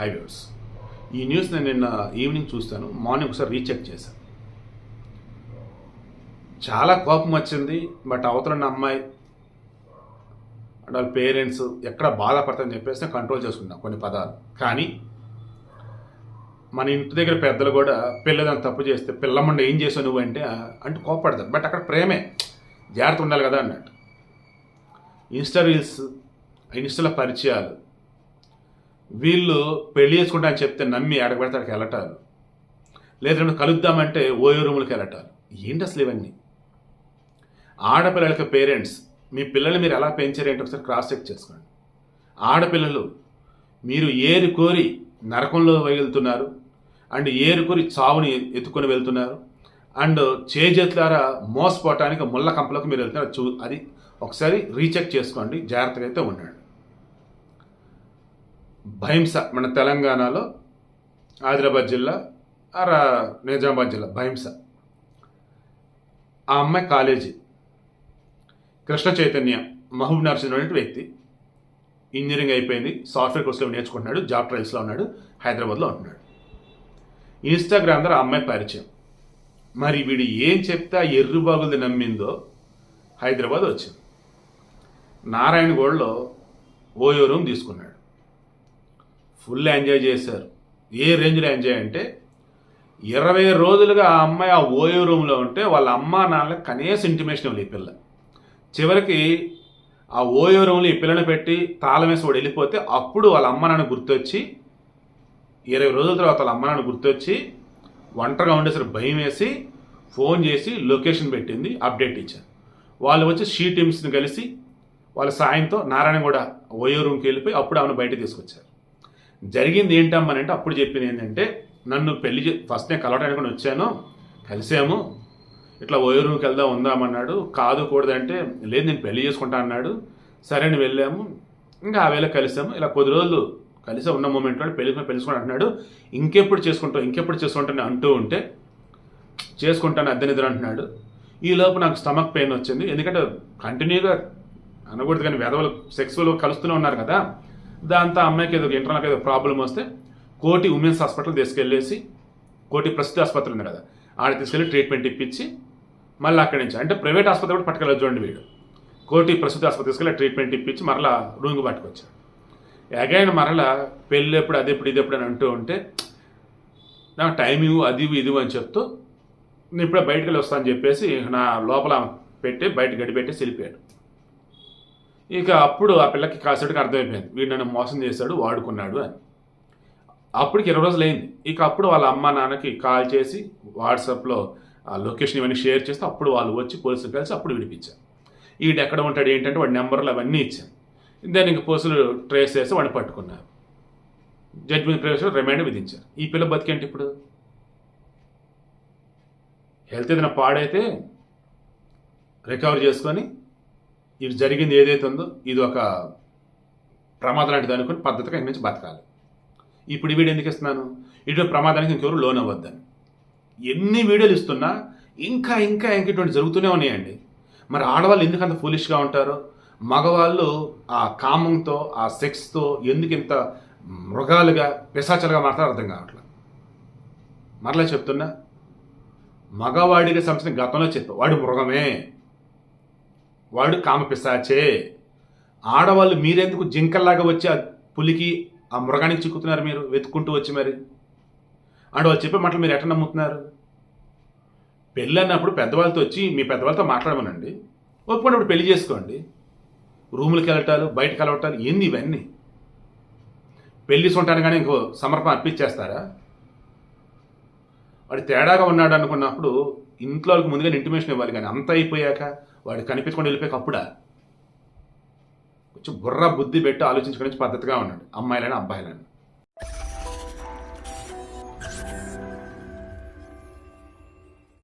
Highways ఈ news నేను నిన్న ఈవినింగ్ చూస్తాను. మార్నింగ్ ఒకసారి రీచెక్ చేశాను. చాలా కోపం వచ్చింది. బట్ అవతలన్న అమ్మాయి అండ్ వాళ్ళ పేరెంట్స్ ఎక్కడ బాధపడతాయని చెప్పేసి నేను కంట్రోల్ చేసుకున్నాను కొన్ని పదాలు. కానీ మన ఇంటి దగ్గర పెద్దలు కూడా పిల్లదాన్ని తప్పు చేస్తే పిల్లమ్మండి ఏం చేసావు నువ్వు అంటే అంటే కోపడతారు. బట్ అక్కడ ప్రేమే. జాగ్రత్త ఉండాలి కదా అన్నట్టు. ఇన్స్టా రీల్స్ ఇన్స్టాలో పరిచయాలు. వీళ్ళు పెళ్ళి చేసుకుంటా అని చెప్తే నమ్మి అడగబెడతాడికి వెళ్ళటాలు. లేదంటే కలుద్దామంటే ఓయో రూములకి వెళ్ళటాలు. ఏంటి అసలు ఇవన్నీ? ఆడపిల్లలకి పేరెంట్స్ మీ పిల్లల్ని మీరు ఎలా పెంచారేంటి ఒకసారి క్రాస్ చెక్ చేసుకోండి. ఆడపిల్లలు మీరు ఏరు కోరి నరకంలో వెళ్తున్నారు అండ్ ఏరు కోరి చావుని ఎత్తుకొని వెళ్తున్నారు అండ్ చేజెత్లారా మోసపోవటానికి ముళ్ళ కంపలకు మీరు వెళ్తున్నారు. చూ అది ఒకసారి రీచెక్ చేసుకోండి జాగ్రత్తగా అయితే ఉండండి. భైంస మన తెలంగాణలో ఆదిలాబాద్ జిల్లా అరా నిజామాబాద్ జిల్లా భైంస ఆ అమ్మాయి కాలేజీ. కృష్ణ చైతన్య మహబూబ్ నర్సింగ్ అనే వ్యక్తి. ఇంజనీరింగ్ అయిపోయింది సాఫ్ట్వేర్ కోర్సులో నేర్చుకుంటున్నాడు జాబ్ ట్రయల్స్లో ఉన్నాడు హైదరాబాద్లో ఉంటున్నాడు. ఇన్స్టాగ్రామ్ ద్వారా ఆ అమ్మాయి పరిచయం. మరి వీడు ఏం చెప్తే ఆ ఎర్రుబాగులది నమ్మిందో హైదరాబాద్ వచ్చింది. నారాయణగూడలో ఓయో రూమ్ తీసుకున్నాడు. ఫుల్ ఎంజాయ్ చేశారు. ఏ రేంజ్లో ఎంజాయ్ అంటే ఇరవై రోజులుగా ఆ అమ్మాయి ఆ ఓయో రూమ్లో ఉంటే వాళ్ళ అమ్మా నాన్నకి కనీసం ఇంటిమేషన్ ఇవ్వలేదు ఈ పిల్ల. చివరికి ఆ ఓయో రూమ్లో ఈ పిల్లని పెట్టి తాళం వేసి వాడు వెళ్ళిపోతే అప్పుడు వాళ్ళ అమ్మ నాన్న గుర్తొచ్చి ఇరవై రోజుల తర్వాత వాళ్ళ అమ్మ నాన్న గుర్తొచ్చి ఒంటరిగా ఉండేసరి భయం వేసి ఫోన్ చేసి లొకేషన్ పెట్టింది అప్డేట్ ఇచ్చారు. వాళ్ళు వచ్చి షీ టీమ్స్ని కలిసి వాళ్ళ సాయంతో నారాయణ కూడా ఓయో రూమ్కి వెళ్ళిపోయి అప్పుడు ఆమెను బయట తీసుకొచ్చారు. జరిగింది ఏంటమ్మనంటే అప్పుడు చెప్పింది ఏంటంటే నన్ను పెళ్ళి చే- ఫస్ట్ నేను కలవడానికి వచ్చాను కలిసాము. ఇట్లా ఓయో రూమ్కి వెళ్దాం ఉందామన్నాడు కాదు కూడదంటే లేదు నేను పెళ్ళి చేసుకుంటా అన్నాడు. సరే అని వెళ్ళాము. ఇంకా ఆ వేళ కలిసాము. ఇలా కొద్ది రోజులు కలిసి ఉన్న మూమెంట్లో పెళ్ళి పెళ్ళిసుకుని అంటున్నాడు. ఇంకెప్పుడు చేసుకుంటావు ఇంకెప్పుడు చేసుకుంటాను అంటూ ఉంటే చేసుకుంటాను అద్దె నిద్ర అంటున్నాడు. ఈ లోపు నాకు స్టమక్ పెయిన్ వచ్చింది. ఎందుకంటే కంటిన్యూగా అనకూడదు కానీ వెధవలు సెక్స్వల్ కలుస్తూనే ఉన్నారు కదా. దాంతో అమ్మాయికి ఏదో ఇంటర్నల్కి ఏదో ప్రాబ్లం వస్తే కోటి ఉమెన్స్ హాస్పిటల్ తీసుకెళ్ళేసి కోటి ప్రసిద్ధి ఆసుపత్రి ఉంది కదా ఆడ తీసుకెళ్ళి ట్రీట్మెంట్ ఇప్పించి మళ్ళీ అక్కడి నుంచి అంటే ప్రైవేట్ ఆసుపత్రి కూడా పట్టుకెళ్ళదు చూడండి వీడు. కోటి ప్రసిద్ధి ఆసుపత్రి తీసుకెళ్ళి ట్రీట్మెంట్ ఇప్పించి మరలా రూమ్కి పట్టుకొచ్చాడు. అగైన్ మరలా పెళ్ళి ఎప్పుడు అది ఎప్పుడు ఇది ఎప్పుడు అని అంటూ ఉంటే నాకు టైం ఇవ్వు అది ఇది అని చెప్తూ నేను ఇప్పుడే బయటకు వెళ్ళి వస్తాను చెప్పేసి నా లోపల పెట్టి బయట గడిపెట్టి వెళ్ళిపోయాడు. ఇక అప్పుడు ఆ పిల్లకి కాసేటికి అర్థమైపోయింది. వీడు నన్ను మోసం చేశాడు వాడుకున్నాడు అని. అప్పటికి ఇరవై రోజులు అయింది. ఇక అప్పుడు వాళ్ళ అమ్మ నాన్నకి కాల్ చేసి వాట్సాప్లో ఆ లొకేషన్ ఇవన్నీ షేర్ చేస్తే అప్పుడు వాళ్ళు వచ్చి పోలీసులు కలిసి అప్పుడు విడిపించారు. వీడు ఎక్కడ ఉంటాడు ఏంటంటే వాడి నెంబర్లు అవన్నీ ఇచ్చాను దాన్ని ఇంక పోలీసులు ట్రేస్ చేసి వాడిని పట్టుకున్నారు. జడ్జిమెంట్ ప్రవేశం రిమాండ్ విధించారు. ఈ పిల్ల బతికేంటి ఇప్పుడు? హెల్త్ ఏదైనా పాడైతే రికవర్ చేసుకొని ఇది జరిగింది ఏదైతే ఉందో ఇది ఒక ప్రమాదం లాంటిది అనుకుని పద్ధతిగా ఇక్కడి నుంచి బతకాలి. ఇప్పుడు ఈ వీడియో ఎందుకు ఇస్తున్నాను? ఇటు ప్రమాదానికి ఇంకెవరు లోన్ అవ్వద్దని. ఎన్ని వీడియోలు ఇస్తున్నా ఇంకా ఇంకా ఇంకా ఇటువంటి జరుగుతూనే ఉన్నాయండి. మరి ఆడవాళ్ళు ఎందుకు అంత ఫూలిష్గా ఉంటారు? మగవాళ్ళు ఆ కామంతో ఆ సెక్స్తో ఎందుకు ఇంత మృగాలుగా పిశాచలుగా మాట్లాడారు అర్థం కావట్లేదు. మరలా చెప్తున్నా మగవాడికి సంబంధించిన గతంలో చెప్పా వాడు మృగమే. వాడు కామ పిశాచే ఆడవాళ్ళు మీరెందుకు జింకల్లాగా వచ్చి ఆ పులికి ఆ మృగానికి చిక్కుతున్నారు మీరు? వెతుక్కుంటూ వచ్చి మరి. అండ్ వాళ్ళు చెప్పే మాటలు మీరు ఎట్లా నమ్ముతున్నారు? పెళ్ళి అన్నప్పుడు పెద్దవాళ్ళతో వచ్చి మీ పెద్దవాళ్ళతో మాట్లాడమనండి. ఒప్పుకున్నప్పుడు పెళ్ళి చేసుకోండి. రూములకి వెళ్ళటాలు బయటకు వెళ్ళటాలు ఏంది ఇవన్నీ. పెళ్ళి సొంటాను కానీ ఇంకో సమర్పణ అర్పించేస్తారా? వాడు తేడాగా ఉన్నాడు అనుకున్నప్పుడు ఇంట్లో వాళ్ళకి ముందుగా ఇంటిమేషన్ ఇవ్వాలి కానీ అంత అయిపోయాక వాడు కనిపించుకొని వెళ్ళిపోయాక అప్పుడా కొంచెం బుర్ర బుద్ధి పెట్టి ఆలోచించుకునే పద్ధతిగా ఉన్నాడు. అమ్మాయిలైనా అబ్బాయిలైనా.